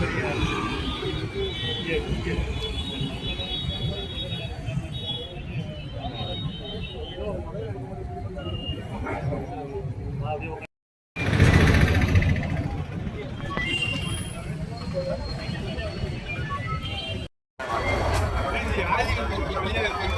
Yeah, I think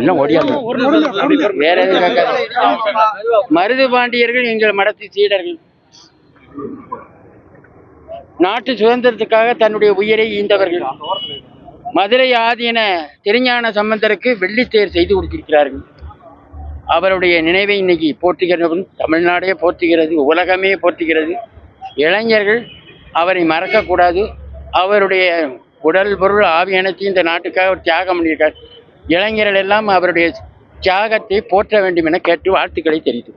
எல்லாம் ஓடியாங்க வேற எதுவும் கேட்காத. மருது பாண்டியர்கள் எங்கள் மடத்து சீடர்கள். நாட்டு சுதந்திரத்துக்காக தன்னுடைய உயிரை ஈந்தவர்கள். மதுரை ஆதீன திருஞான சம்பந்தருக்கு வெள்ளித்தேர் செய்து கொடுத்திருக்கிறார்கள். அவருடைய நினைவை இன்னைக்கு போற்றுகிறவன் தமிழ்நாடே போற்றுகிறது உலகமே போற்றுகிறது. இளைஞர்கள் அவரை மறக்கக்கூடாது. அவருடைய உடல் பொருள் ஆவி அனைத்தையும் இந்த நாட்டுக்காக தியாகம் பண்ணியிருக்கார். இளைஞர்கள் எல்லாம் அவருடைய தியாகத்தை போற்ற வேண்டும் என கேட்டு வாழ்த்துக்களை தெரிவித்து